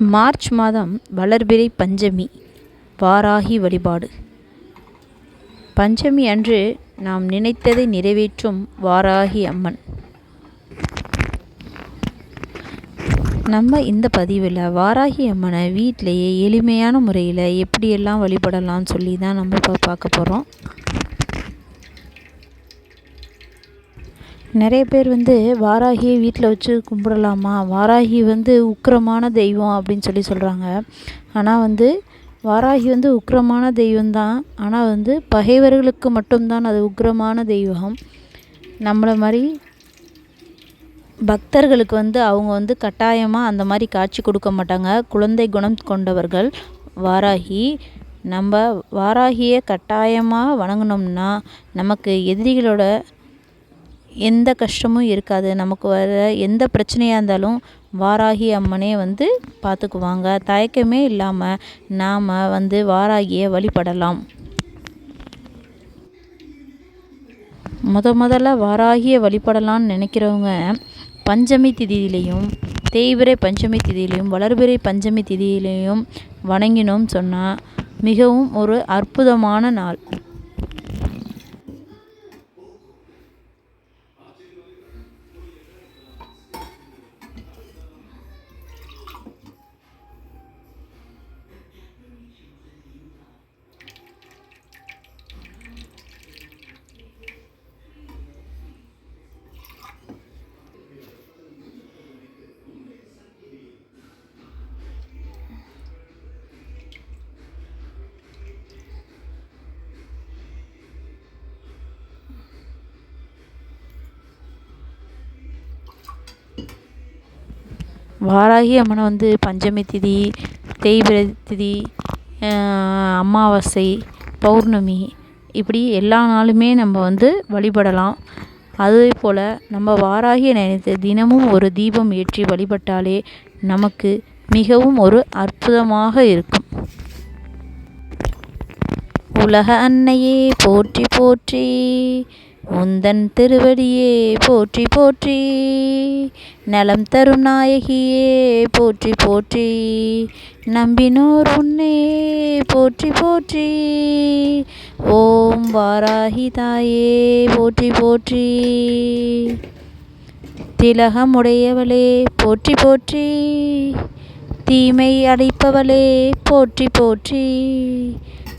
March மாதம் வளர்பிறை பஞ்சமி வாராகி வழிபாடு. பஞ்சமி அன்று நாம் நினைத்ததை நிறைவேற்றும் வாராகி அம்மன். நம்ம இந்த பதிவில் வாராகி அம்மனை வீட்டிலேயே எளிமையான முறையில் எப்படியெல்லாம் வழிபடலாம்னு சொல்லி தான் நம்ம இப்போ பார்க்க போகிறோம் நிறைய பேர் வந்து வாராகியை வீட்டில் வச்சு கும்பிடலாமா? வாராகி வந்து உக்கிரமான தெய்வம் அப்படின்னு சொல்லி சொல்கிறாங்க ஆனால் வந்து வாராகி வந்து உக்கிரமான தெய்வம் தான். ஆனால் வந்து பகைவர்களுக்கு மட்டும்தான் அது உக்கிரமான தெய்வம். நம்மளை மாதிரி பக்தர்களுக்கு வந்து அவங்க வந்து கட்டாயமாக அந்த மாதிரி காட்சி கொடுக்க மாட்டாங்க. குழந்தை குணம் கொண்டவர்கள் வாராகி. நம்ம வாராகியை கட்டாயமாக வணங்கினோம்னா நமக்கு எதிரிகளோட எந்த கஷ்டமும் இருக்காது. நமக்கு வர எந்த பிரச்சனையாக இருந்தாலும் வாராகி அம்மனே வந்து பார்த்துக்குவாங்க தயக்கமே இல்லாமல் நாம் வந்து வாராகியை வழிபடலாம். முத முதல்ல வாராகியை வழிபடலான்னு நினைக்கிறவங்க பஞ்சமி திதியிலையும் தேய்பிறை பஞ்சமி திதியிலையும் வளர்பிறை பஞ்சமி திதியிலையும் வணங்கினோம் சொன்னால் மிகவும் ஒரு அற்புதமான நாள். வாராகி அம்மனை வந்து பஞ்சமி திதி தேய்பிறை திதி அமாவாசை பௌர்ணமி இப்படி எல்லா நாளுமே நம்ம வந்து வழிபடலாம். அதே போல் நம்ம வாராகியை நினைத்து தினமும் ஒரு தீபம் ஏற்றி வழிபட்டாலே நமக்கு மிகவும் ஒரு அற்புதமாக இருக்கும். உலக அன்னையே போற்றி போற்றி உந்தன் திருவடியே போற்றி போற்றி. நலம் தரும் நாயகியே போற்றி போற்றி. நம்பினோர் உன்னே போற்றி போற்றி. ஓம் வாராகி தாயே போற்றி போற்றி. திலகமுடையவளே போற்றி போற்றி. தீமை அடைப்பவளே போற்றி போற்றி.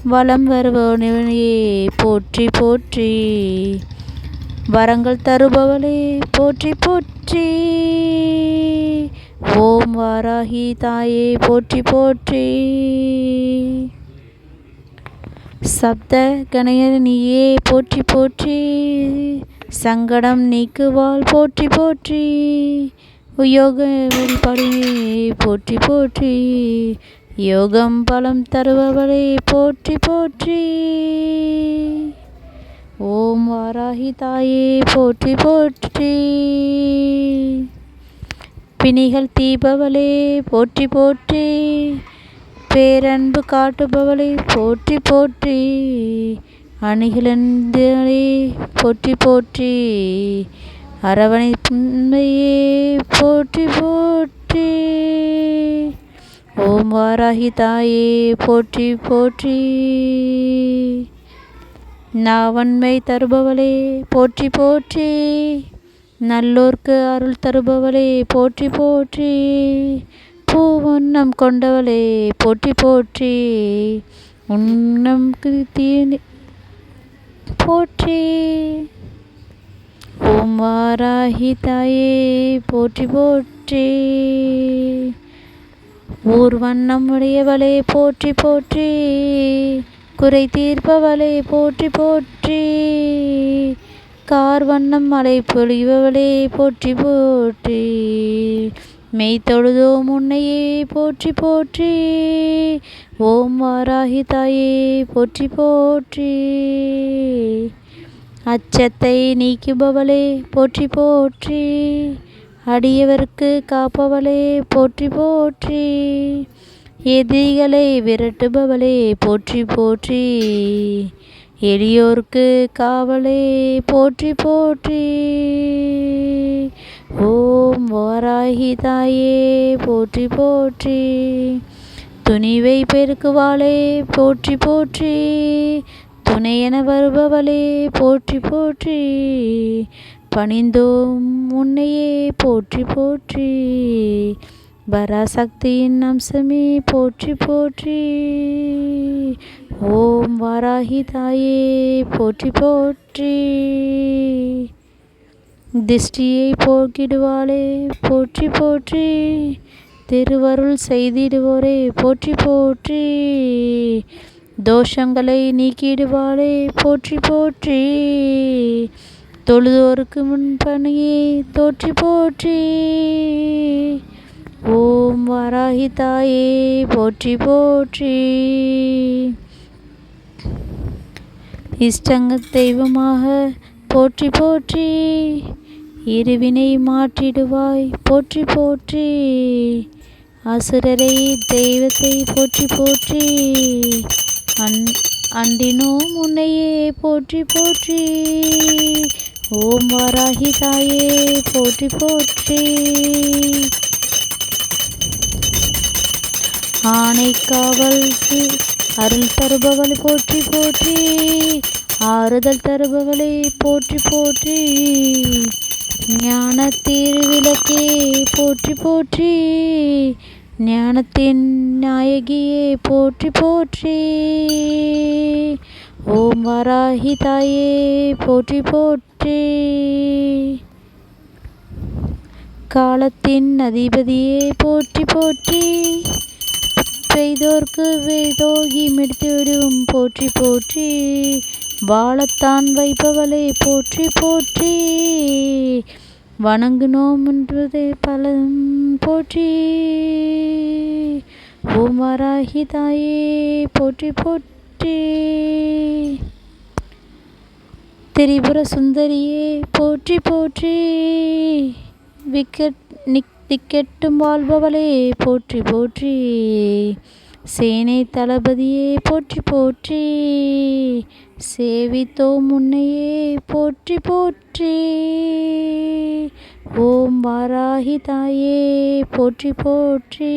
வளம் வருவனே போற்றி போற்றி. வரங்கள் தருபவளே. போற்றி போற்றி. ஓம் வாராகி தாயே போற்றி போற்றி. சப்த கணையனியே போற்றி போற்றி. சங்கடம் நீக்குவாள் போற்றி போற்றி. யோக வழிபாடியே போற்றி போற்றி. யோகம் பலம் தருபவளே போற்றி போற்றி. ஓம் வாராகி தாயே போற்றி போற்றி. பிணிகள் தீபவளே போற்றி போற்றி. பேரன்பு காட்டுபவளே போற்றி போற்றி. அணிகளே போற்றி போற்றி. அரவணைப்பின்மையே போற்றி போற்றி. ஓம் வாராகி தாயே போற்றி போற்றி. நாவன்மை தருபவளே போற்றி போற்றி. நல்லோர்க்கு அருள் தருபவளே போற்றி போற்றி. பூவண்ணம் கொண்டவளே போற்றி போற்றி. உன்னம் தீ போற்றி. ஓம் வாராகி தாயே போற்றி போற்றி. ஊர்வண்ணம் உடையவளே போற்றி போற்றி. குறை தீர்ப்பவளே போற்றி போற்றி. கார் வண்ணம் மலை பொழிபவளே போற்றி போற்றி. மெய் தொழுதோ முன்னையே போற்றி போற்றி. ஓம் வாராகி தாயே போற்றி போற்றி. அச்சத்தை நீக்குபவளே போற்றி போற்றி. அடியவருக்கு காப்பவளே போற்றி போற்றி. எதிரிகளை விரட்டுபவளே போற்றி போற்றி. எளியோர்க்கு காவலே போற்றி போற்றி. ஓம் வாராகி தாயே போற்றி போற்றி. துணிவை பெருக்குவாளே போற்றி போற்றி. துணையென வருபவளே போற்றி போற்றி. பணிந்தோம் உன்னையே போற்றி போற்றி. பராசக்தியின் அம்சமே போற்றி போற்றி. ஓம் வாராகி தாயே போற்றி போற்றி. திஷ்டியை போக்கிடுவாளே போற்றி போற்றி. திருவருள் செய்திடுவோரே போற்றி போற்றி. தோஷங்களை நீக்கிடுவாளே போற்றி போற்றி. தொழுதோருக்கு முன்பணியே தோற்றி போற்றி. ஓம் வாராகி தாயே போற்றி போற்றி. இஷ்டங்க தெய்வமாக போற்றி போற்றி. இருவினை மாற்றிடுவாய் போற்றி போற்றி. அசுரரை தெய்வத்தை போற்றி போற்றி. அன் அண்டினோம் உன்னையே போற்றி போற்றி. ஓம் வாராகி தாயே போற்றி போற்றி. ஆனை காவல் அருள் தருபவள் போற்றி போற்றி. ஆறுதல் தருபவளை போற்றி போற்றி. ஞான திருவிளக்கே போற்றி போற்றி. ஞானத்தின் நாயகியே போற்றி போற்றி. ஓம் வராகி தாயே போற்றி போற்றி. காலத்தின் அதிபதியே போற்றி போற்றி. பெய்தோர்க்கு வேதோகி விடும் போற்றி போற்றி. வாழத்தான் வைப்பவளே போற்றி போற்றி. வணங்குனோம் என்றதே பலம் போற்றி. ஓம் வாராகி தாயே போற்றி போற்றி. திரிபுர சுந்தரியே போற்றி போற்றி. விக்கெட் நிக் திக்கெட்டும் வாழ்பவளே போற்றி போற்றி. சேனை தளபதியே போற்றி போற்றி. சேவித்தோம் முன்னையே போற்றி போற்றி. ஓம் வாராகி தாயே போற்றி போற்றி.